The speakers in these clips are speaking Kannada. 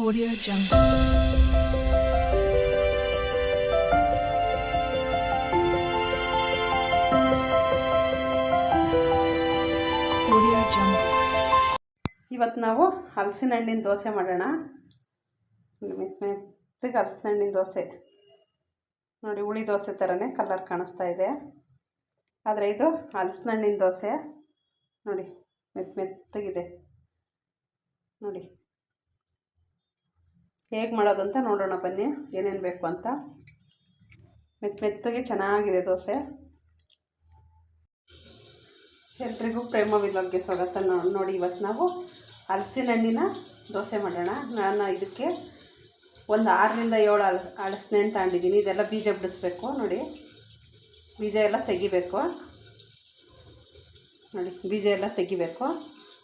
Audio Jungle. ಇವತ್ತು ನಾವು ಹಲಸಿನ ಹಣ್ಣಿನ ದೋಸೆ ಮಾಡೋಣ. ಮೆತ್ತ ಮೆತ್ತಗೆ ಹಲಸಿನ ಹಣ್ಣಿನ ದೋಸೆ. ನೋಡಿ, ಹುಳಿ ದೋಸೆ ಥರನೇ ಕಲರ್ ಕಾಣಿಸ್ತಾ ಇದೆ. ಆದರೆ ಇದು ಹಲಸಿನ ಹಣ್ಣಿನ ದೋಸೆ. ನೋಡಿ ಮೆತ್ತ ಮೆತ್ತಗಿದೆ. ನೋಡಿ. ಹೇಗೆ ಮಾಡೋದು ಅಂತ ನೋಡೋಣ ಬನ್ನಿ. ಏನೇನು ಬೇಕು ಅಂತ. ಮೆತ್ತ ಮೆತ್ತಗೆ ಚೆನ್ನಾಗಿದೆ ದೋಸೆ. ಎಲ್ರಿಗೂ ಪ್ರೇಮ ವಿಲೋಗ್ಗೆ ಸ್ವಾಗತ. ನೋಡಿ ಇವತ್ತು ನಾವು ಹಲಸಿನ ಹಣ್ಣಿನ ದೋಸೆ ಮಾಡೋಣ. ನಾನು ಇದಕ್ಕೆ ಒಂದು ಆರರಿಂದ ಏಳು ಅಳ ಹಲಸಿನ ಹಣ್ಣು ತಗೊಂಡಿದ್ದೀನಿ ಇದೆಲ್ಲ ಬೀಜ ಬಿಡಿಸ್ಬೇಕು, ನೋಡಿ. ಬೀಜ ಎಲ್ಲ ತೆಗಿಬೇಕು. ನೋಡಿ, ಬೀಜ ಎಲ್ಲ ತೆಗಿಬೇಕು.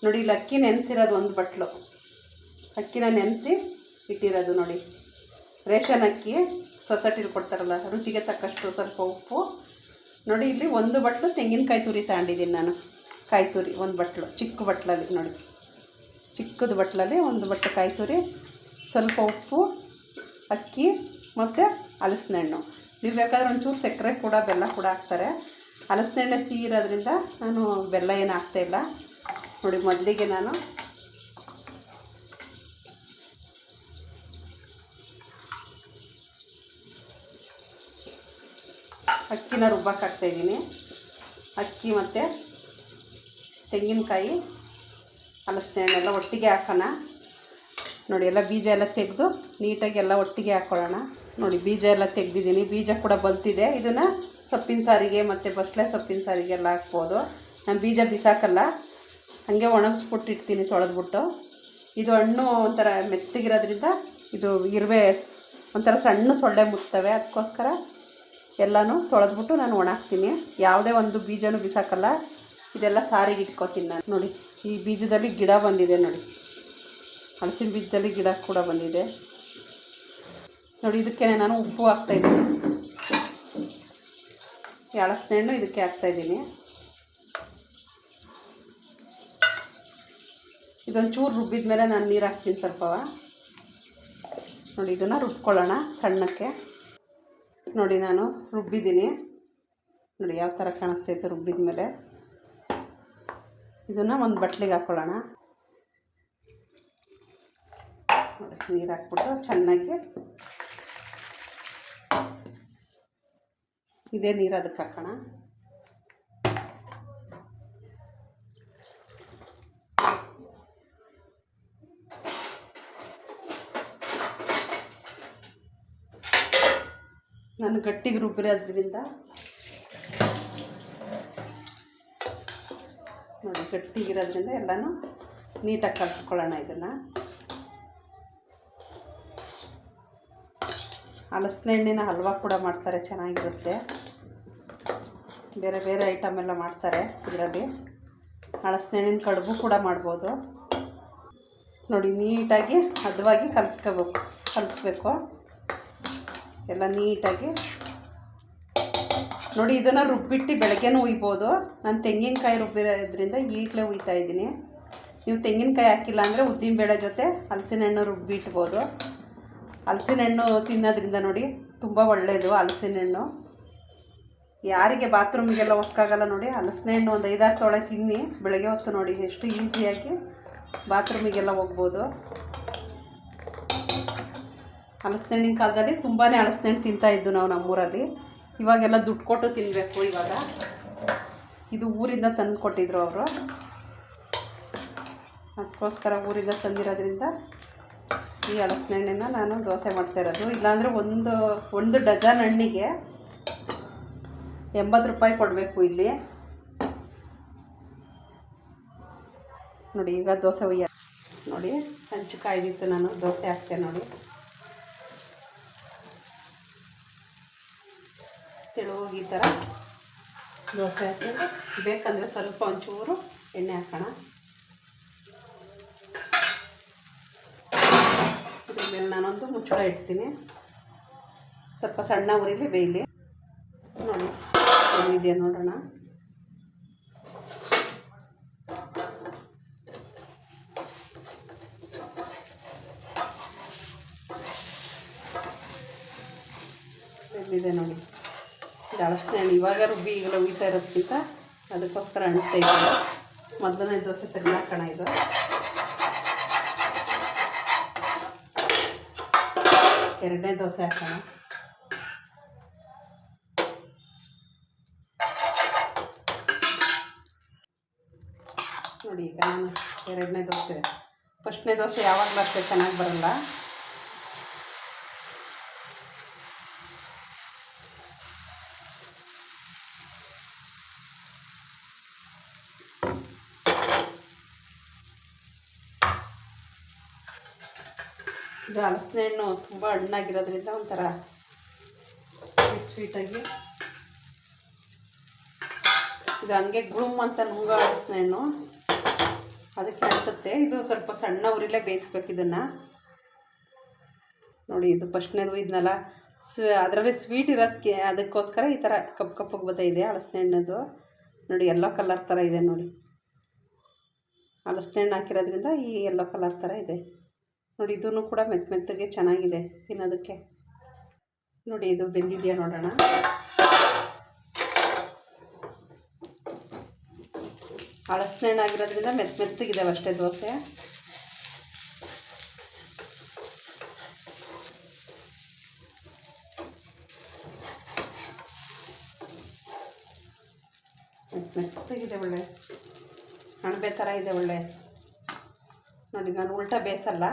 ನೋಡಿ ಇಲ್ಲಿ ಅಕ್ಕಿ ನೆನೆಸಿರೋದು ಒಂದು ಬಟ್ಲು. ಅಕ್ಕಿನ ನೆನೆಸಿ ಇಟ್ಟಿರೋದು ನೋಡಿ. ರೇಷನ್ ಅಕ್ಕಿ ಸೊಸೈಟಿಲಿ ಕೊಡ್ತಾರಲ್ಲ, ರುಚಿಗೆ ತಕ್ಕಷ್ಟು ಸ್ವಲ್ಪ ಉಪ್ಪು. ನೋಡಿ ಇಲ್ಲಿ ಒಂದು ಬಟ್ಲು ತೆಂಗಿನಕಾಯಿ ತುರಿ ತಗೊಂಡಿದ್ದೀನಿ ನಾನು. ಕಾಯಿ ತುರಿ, ಒಂದು ಬಟ್ಲು, ಚಿಕ್ಕ ಬಟ್ಲಲ್ಲಿ ನೋಡಿ. ಚಿಕ್ಕದ ಬಟ್ಲಲ್ಲಿ ಒಂದು ಬಟ್ಲು ಕಾಯಿ ತುರಿ, ಸ್ವಲ್ಪ ಉಪ್ಪು, ಅಕ್ಕಿ ಮತ್ತು ಹಲಸಿನ ಹಣ್ಣು ನೀವು ಬೇಕಾದ್ರೆ ಒಂಚೂರು ಸಕ್ಕರೆ ಕೂಡ, ಬೆಲ್ಲ ಕೂಡ ಹಾಕ್ತಾರೆ. ಹಲಸಿನ ಹಣ್ಣೆ ಸಿಹಿ ನಾನು ಬೆಲ್ಲ ಏನು ಹಾಕ್ತಾಯಿಲ್ಲ ನೋಡಿ, ಮೊದಲಿಗೆ ನಾನು ಅಕ್ಕಿನ ರುಬ್ಬಕ್ಕೆ ಹಾಕ್ತಾಯಿದ್ದೀನಿ ಅಕ್ಕಿ ಮತ್ತು ತೆಂಗಿನಕಾಯಿ, ಹಲಸಿನ ಹಣ್ಣೆಲ್ಲ ಒಟ್ಟಿಗೆ ಹಾಕೋಣ. ನೋಡಿ, ಎಲ್ಲ ಬೀಜ ಎಲ್ಲ ತೆಗೆದು ನೀಟಾಗಿ ಎಲ್ಲ ಒಟ್ಟಿಗೆ ಹಾಕ್ಕೊಳ್ಳೋಣ ನೋಡಿ, ಬೀಜ ಎಲ್ಲ ತೆಗ್ದಿದ್ದೀನಿ. ಬೀಜ ಕೂಡ ಬಲ್ತಿದೆ ಇದನ್ನು ಸೊಪ್ಪಿನ ಸಾರಿಗೆ ಮತ್ತು ಬಸ್ಲೆ ಸೊಪ್ಪಿನ ಸಾರಿಗೆಲ್ಲ ಹಾಕ್ಬೋದು. ನಾನು ಬೀಜ ಬಿಸಾಕಲ್ಲ. ಹಾಗೆ ಒಣಗಿಸ್ಬಿಟ್ಟು ಇಡ್ತೀನಿ ತೊಳೆದ್ಬಿಟ್ಟು. ಇದು ಹಣ್ಣು ಒಂಥರ ಮೆತ್ತಗಿರೋದ್ರಿಂದ ಇದು ಇರುವೆ ಒಂಥರ ಸಣ್ಣ ಸೊಳ್ಳೆ ಮುತ್ತವೆ. ಅದಕ್ಕೋಸ್ಕರ ಎಲ್ಲನೂ ತೊಳೆದ್ಬಿಟ್ಟು ನಾನು ಒಣಾಕ್ತೀನಿ ಯಾವುದೇ ಒಂದು ಬೀಜನೂ ಬಿಸಾಕಲ್ಲ. ಇದೆಲ್ಲ ಸಾರಿಗೆ ಇಟ್ಕೊತೀನಿ ನಾನು. ನೋಡಿ, ಈ ಬೀಜದಲ್ಲಿ ಗಿಡ ಬಂದಿದೆ ನೋಡಿ. ಹಲಸಿನ ಬೀಜದಲ್ಲಿ ಗಿಡ ಕೂಡ ಬಂದಿದೆ. ನೋಡಿ ಇದಕ್ಕೆ ನಾನು ಉಪ್ಪು ಹಾಕ್ತಾಯಿದ್ದೀನಿ ಈ ಹಳಸಿನ ಹಣ್ಣು ಇದಕ್ಕೆ ಹಾಕ್ತಾಯಿದ್ದೀನಿ ಇದೊಂದು ಚೂರು ರುಬ್ಬಿದ ಮೇಲೆ ನಾನು ನೀರು ಹಾಕ್ತೀನಿ ಸ್ವಲ್ಪವ. ನೋಡಿ, ಇದನ್ನು ರುಬ್ಕೊಳ್ಳೋಣ ಸಣ್ಣಕ್ಕೆ. ನೋಡಿ ನಾನು ರುಬ್ಬಿದ್ದೀನಿ. ನೋಡಿ ಯಾವ ಥರ ಕಾಣಿಸ್ತೈತೆ ರುಬ್ಬಿದ ಮೇಲೆ. ಇದನ್ನು ಒಂದು ಬಟ್ಲಿಗೆ ಹಾಕ್ಕೊಳ್ಳೋಣ ನೋಡಿ, ನೀರು ಹಾಕ್ಬಿಟ್ಟು ಚೆನ್ನಾಗಿ. ಇದೇ ನೀರು ಅದಕ್ಕೆ ಹಾಕೋಣ. ನಾನು ಗಟ್ಟಿಗೆ ರುಬ್ಬಿರೋದ್ರಿಂದ ನೋಡಿ, ಗಟ್ಟಿಗಿರೋದ್ರಿಂದ ಎಲ್ಲನೂ ನೀಟಾಗಿ ಕಲಿಸ್ಕೊಳ್ಳೋಣ ಇದನ್ನು. ಹಲಸಿನ ಹಣ್ಣಿನ ಹಲ್ವಾ ಕೂಡ ಮಾಡ್ತಾರೆ, ಚೆನ್ನಾಗಿರುತ್ತೆ. ಬೇರೆ ಬೇರೆ ಐಟಮ್ ಎಲ್ಲ ಮಾಡ್ತಾರೆ ಇದರಲ್ಲಿ. ಹಲಸಿನ ಹಣ್ಣಿನ ಕಡುಬು ಕೂಡ ಮಾಡ್ಬೋದು. ನೋಡಿ, ನೀಟಾಗಿ ಹದವಾಗಿ ಕಲಿಸ್ಕೋಬೇಕು ಕಲಿಸ್ಬೇಕು. ಎಲ್ಲ ನೀಟಾಗಿ. ನೋಡಿ, ಇದನ್ನು ರುಬ್ಬಿಟ್ಟು ಬೆಳಗ್ಗೆನೂ ಉಯ್ಬೋದು ನಾನು ತೆಂಗಿನಕಾಯಿ ರುಬ್ಬಿರೋದ್ರಿಂದ ಈಗಲೇ ಉಯ್ತಾ ಇದ್ದೀನಿ. ನೀವು ತೆಂಗಿನಕಾಯಿ ಹಾಕಿಲ್ಲ ಅಂದರೆ ಉದ್ದಿನಬೇಳೆ ಜೊತೆ ಹಲಸಿನ ಹಣ್ಣು ರುಬ್ಬಿಟ್ಬೋದು. ಹಲಸಿನ ಹಣ್ಣು ತಿನ್ನೋದ್ರಿಂದ ನೋಡಿ ತುಂಬ ಒಳ್ಳೆಯದು ಹಲಸಿನ ಹಣ್ಣು ಯಾರಿಗೆ ಬಾತ್ರೂಮ್ಗೆಲ್ಲ ಒಕ್ಕಾಗಲ್ಲ ನೋಡಿ ಹಲಸಿನ ಹಣ್ಣು ಒಂದು ಐದಾರು ತೊಳೆ ತಿನ್ನಿ. ಬೆಳಗ್ಗೆ ಹೊತ್ತು ನೋಡಿ ಎಷ್ಟು ಈಸಿಯಾಗಿ ಬಾತ್ರೂಮಿಗೆಲ್ಲ ಹೋಗ್ಬೋದು. ಹಲಸಿನ ಹಣ್ಣಿನ ಕಾಲದಲ್ಲಿ ತುಂಬಾ ಹಣ್ಣು ತಿಂತಾಯಿದ್ದು ನಾವು ನಮ್ಮೂರಲ್ಲಿ. ಇವಾಗೆಲ್ಲ ದುಡ್ಡು ಕೊಟ್ಟು ತಿನ್ನಬೇಕು ಇವಾಗ. ಇದು ಊರಿಂದ ತಂದು ಕೊಟ್ಟಿದ್ರು ಅವರು. ಅದಕ್ಕೋಸ್ಕರ ಊರಿಂದ ತಂದಿರೋದ್ರಿಂದ ಈ ಹಲಸಿನ ಹಣ್ಣಿನ ನಾನು ದೋಸೆ ಮಾಡ್ತಾ ಇರೋದು. ಇಲ್ಲಾಂದರೆ ಒಂದು ಒಂದು ಡಜನ್ ಹಣ್ಣಿಗೆ ಎಂಬತ್ತು ರೂಪಾಯಿ ಕೊಡಬೇಕು ಇಲ್ಲಿ. ನೋಡಿ, ಈಗ ದೋಸೆ ಒಯ್ಯ ನೋಡಿ, ಹಂಚು ಕಾಯ್ದಿತ್ತು ನಾನು, ದೋಸೆ ಹಾಕ್ತೆ ನೋಡಿ. ತೆಳುವಾಗಿ ಈ ಥರ ದೋಸೆ ಹಾಕಿದ್ರೆ ಬೇಕಂದರೆ ಸ್ವಲ್ಪ ಒಂಚೂರು ಎಣ್ಣೆ ಹಾಕೋಣ. ಇದ್ರ ನಾನೊಂದು ಮುಚ್ಚಳ ಇಡ್ತೀನಿ. ಸ್ವಲ್ಪ ಸಣ್ಣ ಉರಿಲಿ ಬೇಯಲಿ. ನೋಡಿ ಇದೆಯಾ ನೋಡೋಣ. ಇದೆ ನೋಡಿ. ಅಳಸನೆ ಹಣ್ಣು ಇವಾಗ ರುಬ್ಬಿ ಈಗ ಉಯ್ತಾ ಇರೋದ್ಕಿಂತ ಅದಕ್ಕೋಸ್ಕರ ಅಣಿಸ್ತಾ ಇದ್ದಾರೆ ಮೊದಲನೇ ದೋಸೆ ತೆಗೆದಾಕೋಣ ಇದು. ಎರಡನೇ ದೋಸೆ ಹಾಕೋಣ. ನೋಡಿ, ಈಗ ಎರಡನೇ ದೋಸೆ. ಫಸ್ಟ್ನೇ ದೋಸೆ ಯಾವಾಗಲೂ ಅಷ್ಟೇ ಚೆನ್ನಾಗಿ ಬರಲ್ಲ. ಇದು ಹಲಸಿನ ಹಣ್ಣು ತುಂಬ ಹಣ್ಣಾಗಿರೋದ್ರಿಂದ ಒಂಥರ ಸ್ವೀಟ್ ಸ್ವೀಟಾಗಿ ಇದು ಹಂಗೆ ಗುಳುಮ್ ಅಂತ ನುಂಗ ಹಲಸಿನ ಹಣ್ಣು ಅದಕ್ಕೆ ಹಾಕುತ್ತೆ. ಇದು ಸ್ವಲ್ಪ ಸಣ್ಣ ಉರಿಲೇ ಬೇಯಿಸ್ಬೇಕು ಇದನ್ನು. ನೋಡಿ, ಇದು ಫಸ್ಟ್ನೇದು ಇದನ್ನಲ್ಲ ಸ್ವ, ಅದರಲ್ಲಿ ಸ್ವೀಟ್ ಇರೋದಕ್ಕೆ ಅದಕ್ಕೋಸ್ಕರ ಈ ಥರ ಕಪ್ಪು ಕಪ್ಪಗೆ ಇದೆ ಹಲಸಿನ ಹಣ್ಣದು ನೋಡಿ, ಎಲ್ಲೋ ಕಲರ್ ಥರ ಇದೆ ನೋಡಿ. ಹಲಸಿನ ಹಣ್ಣು ಹಾಕಿರೋದ್ರಿಂದ ಈ ಎಲ್ಲೋ ಕಲರ್ ಥರ ಇದೆ. ನೋಡಿ ಇದೂ ಕೂಡ ಮೆತ್ತ ಮೆತ್ತಗೆ ಚೆನ್ನಾಗಿದೆ ತಿನ್ನೋದಕ್ಕೆ. ನೋಡಿ, ಇದು ಬೆಂದಿದೆಯಾ ನೋಡೋಣ. ಹಳಸಿನ ಹಣ್ಣು ಆಗಿರೋದ್ರಿಂದ ಮೆತ್ತ ಮೆತ್ತಗಿದ್ದಾವೆ ಅಷ್ಟೇ ದೋಸೆ. ಮೆತ್ತ ಮೆತ್ತಗಿದೆ ಒಳ್ಳೆ. ಅಣಬೆ ಥರ ಇದೆ ಒಳ್ಳೆ. ನೋಡಿ, ನಾನು ಉಲ್ಟಾ ಬೇಯಿಸಲ್ಲ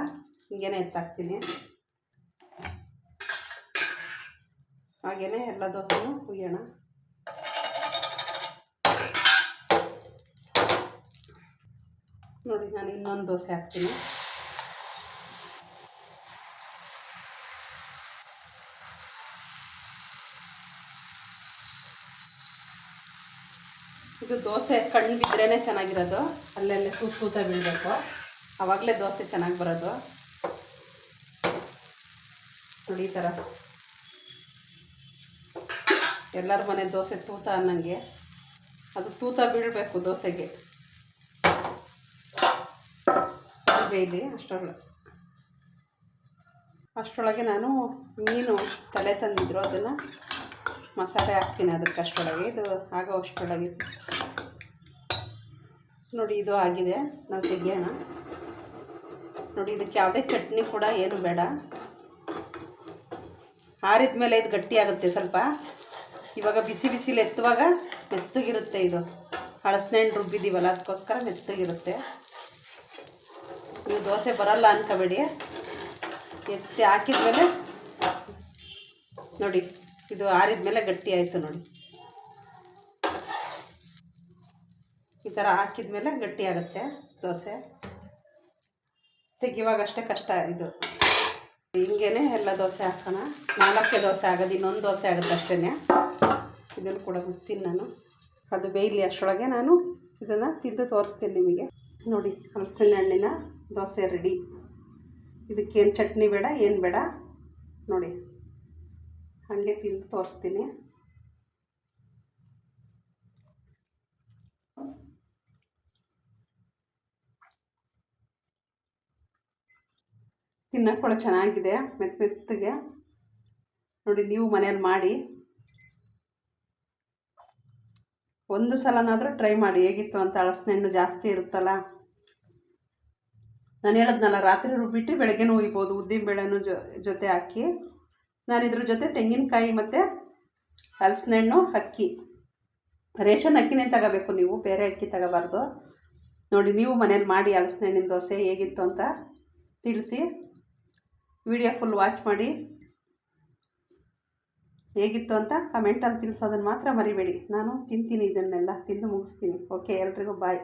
ಹಿಂಗೇನೆ ಎತ್ತಾಕ್ತೀನಿ. ಹಾಗೇನೆ ಎಲ್ಲ ದೋಸೆನೂ ಹುಯ್ಯೋಣ. ನೋಡಿ, ನಾನು ಇನ್ನೊಂದು ದೋಸೆ ಹಾಕ್ತೀನಿ. ಇದು ದೋಸೆ ಕಣ್ಣು ಬಿದ್ರೇ ಚೆನ್ನಾಗಿರೋದು. ಅಲ್ಲೆಲ್ಲೇ ಸೂತ ಸೂತ ಬೀಳಬೇಕು ಆವಾಗಲೇ ದೋಸೆ ಚೆನ್ನಾಗಿ ಬರೋದು. ನೋಡಿ ಥರ ಎಲ್ಲರ ಮನೆ ದೋಸೆ ತೂತ ಅನ್ನಂಗೆ. ಅದು ತೂತ ಬೀಳಬೇಕು ದೋಸೆಗೆ. ಬೇಯಲಿ ಅಷ್ಟರೊಳಗೆ ಅಷ್ಟರೊಳಗೆ ನಾನು ಮೀನು ತಲೆ ತಂದಿದ್ರು ಅದನ್ನು. ಮಸಾಲೆ ಹಾಕ್ತೀನಿ ಅದಕ್ಕೆ ಅಷ್ಟರೊಳಗೆ ಇದು ಆಗೋ ಅಷ್ಟರೊಳಗೆ ನೋಡಿ ಇದು ಆಗಿದೆ. ನಾವು ತೆಗಿಯೋಣ. ನೋಡಿ ಇದಕ್ಕೆ ಯಾವುದೇ ಚಟ್ನಿ ಕೂಡ ಏನು ಬೇಡ. ಆರಿದ ಮೇಲೆ ಇದು ಗಟ್ಟಿ ಆಗುತ್ತೆ ಸ್ವಲ್ಪ. ಇವಾಗ ಬಿಸಿ ಬಿಸಿಲಿ ಎತ್ತುವಾಗ ಮೆತ್ತಗಿರುತ್ತೆ ಇದು. ಹಳಸ್ನೆಣ್ಣು ರುಬ್ಬಿದ್ದೀವಲ್ಲ, ಅದಕ್ಕೋಸ್ಕರ ಮೆತ್ತಗಿರುತ್ತೆ. ನೀವು ದೋಸೆ ಬರಲ್ಲ ಅನ್ಕೋಬೇಡಿ. ಎತ್ತಿ ಹಾಕಿದ್ಮೇಲೆ ನೋಡಿ, ಇದು ಆರಿದ ಮೇಲೆ ಗಟ್ಟಿ ಆಯಿತು ನೋಡಿ. ಈ ಥರ ಹಾಕಿದ್ಮೇಲೆ ಗಟ್ಟಿ ಆಗುತ್ತೆ ದೋಸೆ. ತೆಗಿಯುವಾಗಷ್ಟೇ ಕಷ್ಟ ಇದು. ಹಿಂಗೇನೆ ಎಲ್ಲ ದೋಸೆ ಹಾಕೋಣ. ನಾಲ್ಕೇ ದೋಸೆ ಆಗೋದು, ಇನ್ನೊಂದು ದೋಸೆ ಆಗುತ್ತೆ ಅಷ್ಟೇ ಇದನ್ನು ಕೂಡ ಬಿಡ್ತೀನಿ ನಾನು. ಅದು ಬೇಯಲಿ ಅಷ್ಟೊಳಗೆ ನಾನು ಇದನ್ನು ತಿಂದು ತೋರಿಸ್ತೀನಿ ನಿಮಗೆ. ನೋಡಿ ಹಲಸಿನ ಹಣ್ಣಿನ ದೋಸೆ ರೆಡಿ ಇದಕ್ಕೇನು ಚಟ್ನಿ ಬೇಡ, ಏನು ಬೇಡ. ನೋಡಿ, ಹಾಗೆ ತಿಂದು ತೋರಿಸ್ತೀನಿ. ತಿನ್ನೋಕೆ ಕೂಡ ಚೆನ್ನಾಗಿದೆ ಮೆತ್ತ ಮೆತ್ತಗೆ. ನೋಡಿ, ನೀವು ಮನೇಲಿ ಮಾಡಿ. ಒಂದು ಸಲನಾದರೂ ಟ್ರೈ ಮಾಡಿ, ಹೇಗಿತ್ತು ಅಂತ ಹಣ್ಣು ಜಾಸ್ತಿ ಇರುತ್ತಲ್ಲ. ನಾನು ಹೇಳಿದ್ನಲ್ಲ, ರಾತ್ರಿ ರುಬ್ಬಿಟ್ಟು ಬೆಳಗ್ಗೆನೂ ಒಯ್ಬೋದು ಉದ್ದಿನಬೇಳೆನೂ ಜೊ, ಜೊತೆ ಹಾಕಿ. ನಾನು ಇದ್ರ ಜೊತೆ ತೆಂಗಿನಕಾಯಿ ಮತ್ತು ಹಣ್ಣು, ಅಕ್ಕಿ. ರೇಷನ್ ಅಕ್ಕಿನೇ ತಗೋಬೇಕು ನೀವು, ಬೇರೆ ಅಕ್ಕಿ ತಗೋಬಾರ್ದು. ನೋಡಿ, ನೀವು ಮನೇಲಿ ಮಾಡಿ ಹಲಸಿನ ಹಣ್ಣಿನ ದೋಸೆ ಹೇಗಿತ್ತು ಅಂತ ತಿಳಿಸಿ. ವಿಡಿಯೋ ಫುಲ್ ವಾಚ್ ಮಾಡಿ. ಹೇಗಿತ್ತು ಅಂತ ಕಮೆಂಟಲ್ಲಿ ತಿಳಿಸೋದನ್ನು ಮಾತ್ರ ಮರಿಬೇಡಿ. ನಾನು ತಿಂತೀನಿ ಇದನ್ನೆಲ್ಲ, ತಿಂದು ಮುಗಿಸ್ತೀನಿ. ಓಕೆ ಎಲ್ರಿಗೂ ಬಾಯ್